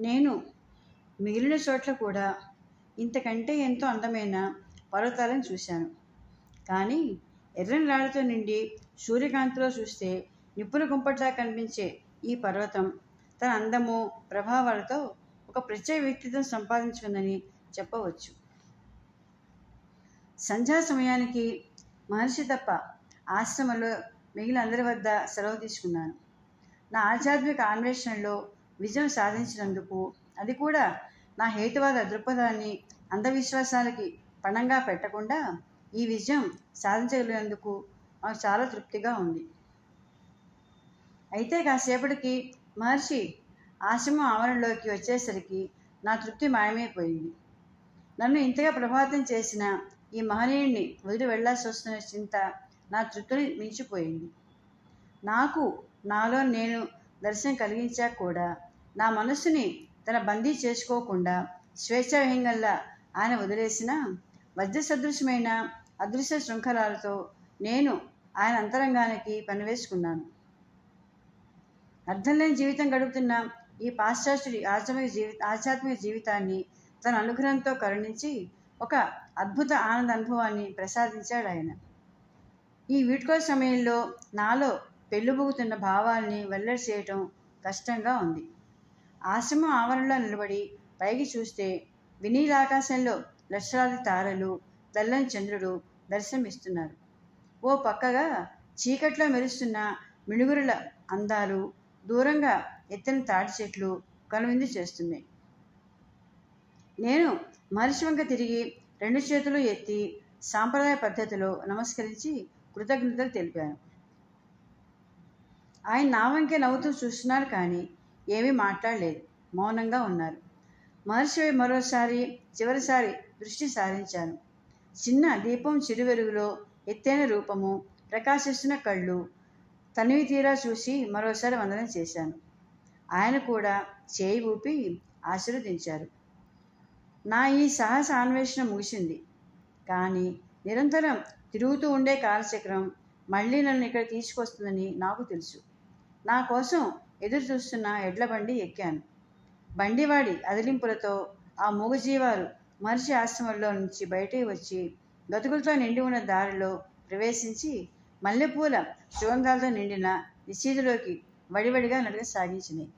నేను మిగిలిన చోట్ల కూడా ఇంతకంటే ఎంతో అందమైన పర్వతాలను చూశాను. కానీ ఎర్రని రాళ్ళతో నిండి సూర్యకాంతిలో చూస్తే నిప్పుల గుంపట్లా కనిపించే ఈ పర్వతం తన అందము ప్రభావాలతో ఒక ప్రత్యేక వ్యక్తిత్వం సంపాదించుకుందని చెప్పవచ్చు. సంధ్యా సమయానికి మహర్షి తప్ప ఆశ్రమంలో మిగిలిన అందరి వద్ద సెలవు తీసుకున్నాను. నా ఆధ్యాత్మిక అన్వేషణలో విజయం సాధించినందుకు. అది కూడా నా హేతువాద దృక్పథాన్ని అంధవిశ్వాసాలకి పణంగా పెట్టకుండా ఈ విజయం సాధించగలిగినందుకు నాకు చాలా తృప్తిగా ఉంది. అయితే కాసేపటికి మహర్షి ఆశ్రమం ఆవరణలోకి వచ్చేసరికి నా తృప్తి మాయమైపోయింది. నన్ను ఇంతగా ప్రభావితం చేసిన ఈ మహనీయుడిని వదిలి వెళ్ళాల్సి వస్తున్న చింత నా తృప్తిని మించిపోయింది. నాకు నాలో నేను దర్శనం కలిగించాక కూడా నా మనస్సుని తన బందీ చేసుకోకుండా స్వేచ్ఛావిహంగల్లా ఆయన వదిలేసిన వజ్ర సదృశమైన అదృశ్య శృంఖలాలతో నేను ఆయన అంతరంగానికి పనివేసుకున్నాను. అర్థం లేని జీవితం గడుపుతున్న ఈ పాశ్చాత్యుడి ఆధ్యాత్మిక జీవి ఆధ్యాత్మిక జీవితాన్ని తన అనుగ్రహంతో కరుణించి ఒక అద్భుత ఆనంద అనుభవాన్ని ప్రసాదించాడు ఆయన. ఈ వీడ్కో సమయంలో నాలో పెళ్ళుబుగుతున్న భావాల్ని వెల్లడి చేయటం కష్టంగా ఉంది. ఆశ్రమం ఆవరణలో నిలబడి పైకి చూస్తే వినీలాకాశంలో లక్షలాది తారలు తెల్లని చంద్రుడు దర్శనమిస్తున్నారు. ఓ పక్కగా చీకట్లో మెరుస్తున్న మిణుగురుల అందాలు దూరంగా ఎత్తిన తాటి చెట్లు కనువిందు చేస్తున్నాయి. నేను మహర్షివంక తిరిగి రెండు చేతులు ఎత్తి సాంప్రదాయ పద్ధతిలో నమస్కరించి కృతజ్ఞతలు తెలిపాను. ఆయన నా వంకే నవ్వుతూ చూస్తున్నారు కానీ ఏమీ మాట్లాడలేదు. మౌనంగా ఉన్నారు. మహర్షి మరోసారి చివరిసారి దృష్టి సారించాను చిన్న దీపం చిరువెరుగులో ఎత్తైన రూపము ప్రకాశిస్తున్న కళ్ళు తనివి తీరా చూసి మరోసారి వందనం చేశాను. ఆయన కూడా చేయి ఊపి ఆశీర్వదించారు. నా ఈ సాహస అన్వేషణ ముగిసింది. కానీ నిరంతరం తిరుగుతూ ఉండే కాలచక్రం మళ్ళీ నన్ను ఇక్కడ తీసుకొస్తుందని నాకు తెలుసు. నా కోసం ఎదురు చూస్తున్న ఎడ్ల బండి ఎక్కాను. బండివాడి అదిలింపులతో ఆ మూగజీవాలు మనిషి ఆశ్రమంలో నుంచి బయటికి వచ్చి గతుకులతో నిండి ఉన్న దారిలో ప్రవేశించి మల్లెపూల సుగంధాలతో నిండిన నిశీధిలోకి వడివడిగా నడక సాగించినాయి.